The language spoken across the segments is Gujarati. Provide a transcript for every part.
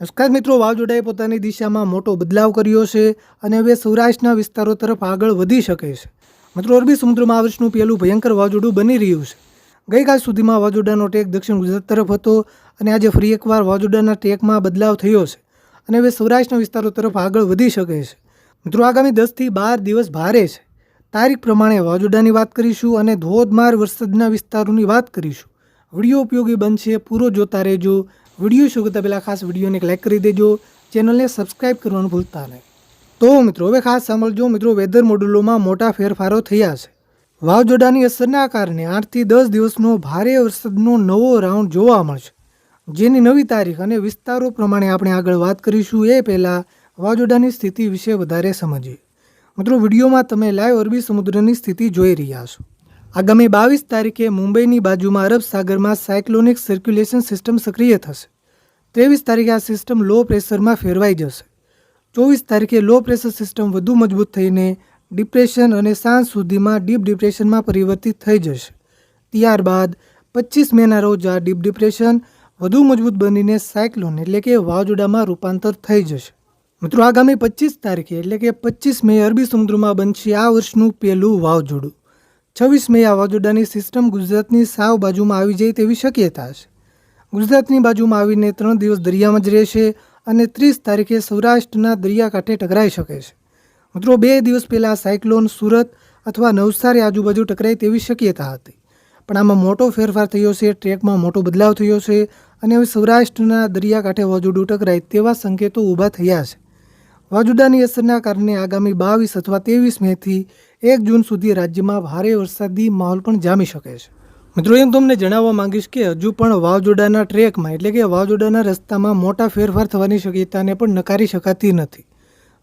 નમસ્કાર મિત્રો, વાવાઝોડાએ પોતાની દિશામાં મોટો બદલાવ કર્યો છે અને હવે સૌરાષ્ટ્રના વિસ્તારો તરફ આગળ વધી શકે છે. મિત્રો, અરબી સમુદ્રમાં આ વર્ષનું પહેલું ભયંકર વાવાઝોડું બની રહ્યું છે. ગઈકાલ સુધીમાં વાવાઝોડાનો ટેક દક્ષિણ ગુજરાત તરફ હતો અને આજે ફરી એકવાર વાવાઝોડાના ટેકમાં બદલાવ થયો છે અને હવે સૌરાષ્ટ્રના વિસ્તારો તરફ આગળ વધી શકે છે. મિત્રો, આગામી દસથી બાર દિવસ ભારે છે. તારીખ પ્રમાણે વાવાઝોડાની વાત કરીશું અને ધોધમાર વરસાદના વિસ્તારોની વાત કરીશું. વીડિયો ઉપયોગી બનશે, પૂરો જોતા રહેજો. વીડિયો શરૂ કરતાં પહેલાં ખાસ વિડીયોને એક લાઇક કરી દેજો. ચેનલને સબસ્ક્રાઇબ કરવાનું ભૂલતા નહીં. તો મિત્રો, હવે ખાસ સાંભળજો. મિત્રો વેધર મોડ્યુલોમાં મોટા ફેરફારો થયા છે. વાવાઝોડાની અસરના કારણે આઠથી દસ દિવસનો ભારે વરસાદનો નવો રાઉન્ડ જોવા મળશે. જેની નવી તારીખ અને વિસ્તારો પ્રમાણે આપણે આગળ વાત કરીશું. એ પહેલાં વાવાઝોડાની સ્થિતિ વિશે વધારે સમજીએ. મિત્રો, વિડીયોમાં તમે લાઈવ અરબી સમુદ્રની સ્થિતિ જોઈ રહ્યા છો. આગામી બાવીસ તારીખે મુંબઈની બાજુમાં અરબ સાગરમાં સાયક્લોનિક સર્ક્યુલેશન સિસ્ટમ સક્રિય થશે. ત્રેવીસ તારીખે આ સિસ્ટમ લો પ્રેશરમાં ફેરવાઈ જશે. ચોવીસ તારીખે લો પ્રેશર સિસ્ટમ વધુ મજબૂત થઈને ડિપ્રેશન અને સાંજ સુધીમાં ડીપ ડિપ્રેશનમાં પરિવર્તિત થઈ જશે. ત્યારબાદ પચીસ મેના રોજ આ ડીપ ડિપ્રેશન વધુ મજબૂત બનીને સાયક્લોન એટલે કે વાવાઝોડામાં રૂપાંતર થઈ જશે. મિત્રો, આગામી પચીસ તારીખે એટલે કે પચીસ મે અરબી સમુદ્રમાં બનશે આ વર્ષનું પહેલું વાવાઝોડું. છવ્વીસ મે વાવાઝોડાની સિસ્ટમ ગુજરાતની સાવ બાજુમાં આવી જાય તેવી શક્યતા છે. ગુજરાતની બાજુમાં આવીને ત્રણ દિવસ દરિયામાં જ રહેશે અને ત્રીસ તારીખે સૌરાષ્ટ્રના દરિયાકાંઠે ટકરાઈ શકે છે. મિત્રો, બે દિવસ પહેલાં સાયક્લોન સુરત અથવા નવસારી આજુબાજુ ટકરાય તેવી શક્યતા હતી. પણ આમાં મોટો ફેરફાર થયો છે, ટ્રેકમાં મોટો બદલાવ થયો છે અને હવે સૌરાષ્ટ્રના દરિયાકાંઠે વાવાઝોડું ટકરાય તેવા સંકેતો ઊભા થયા છે. વાવાઝોડાની અસરના કારણે આગામી બાવીસ અથવા ત્રેવીસ મેથી એક જૂન સુધી રાજ્યમાં ભારે વરસાદી માહોલ પણ જામી શકે છે. મિત્રો, એમ તમને જણાવવા માંગીશ કે હજુ પણ વાવાઝોડાના ટ્રેકમાં, એટલે કે વાવાઝોડાના રસ્તામાં મોટા ફેરફાર થવાની શક્યતાને પણ નકારી શકાતી નથી.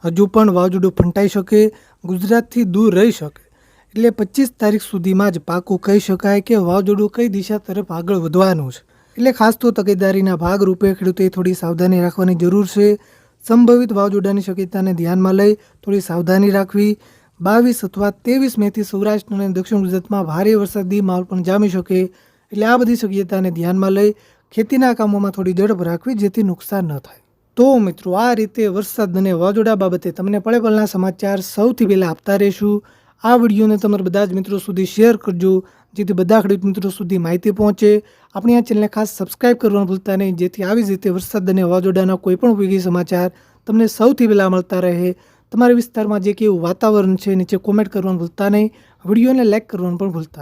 હજુ પણ વાવાઝોડું ફંટાઈ શકે, ગુજરાતથી દૂર રહી શકે. એટલે પચીસ તારીખ સુધીમાં જ પાકું કહી શકાય કે વાવાઝોડું કઈ દિશા તરફ આગળ વધવાનું છે. એટલે ખાસ તો તકેદારીના ભાગરૂપે ખેડૂતોએ થોડી સાવધાની રાખવાની જરૂર છે. સંભવિત વાવાઝોડાની શક્યતાને ધ્યાનમાં લઈ થોડી સાવધાની રાખવી. બાવીસ અથવા ત્રેવીસ મેથી સૌરાષ્ટ્ર અને દક્ષિણ ગુજરાતમાં ભારે વરસાદી માહોલ પણ જામી શકે એટલે આ બધી શક્યતાને ધ્યાનમાં લઈ ખેતીના કામોમાં થોડી ઝડપ રાખવી જેથી નુકસાન ન થાય. તો મિત્રો, આ રીતે વરસાદ અને વાવાઝોડા બાબતે તમને પળે પળના સમાચાર સૌથી પહેલાં આપતા રહીશું. આ વિડીયોને તમારા બધા જ મિત્રો સુધી શેર કરજો, જેથી બધા ખેડૂત મિત્રો સુધી માહિતી પહોંચે. આપણી આ ચેનલને ખાસ સબસ્ક્રાઇબ કરવાનું ભૂલતા નહીં, જેથી આવી જ રીતે વરસાદ અને વાવાઝોડાના કોઈ પણ ઉપયોગી સમાચાર તમને સૌથી પહેલાં મળતા રહે. તમારા વિસ્તારમાં જે કેવું વાતાવરણ છે, નીચે કોમેન્ટ કરવાનું ભૂલતા નહીં. વિડીયોને લાઇક કરવાનું પણ ભૂલતા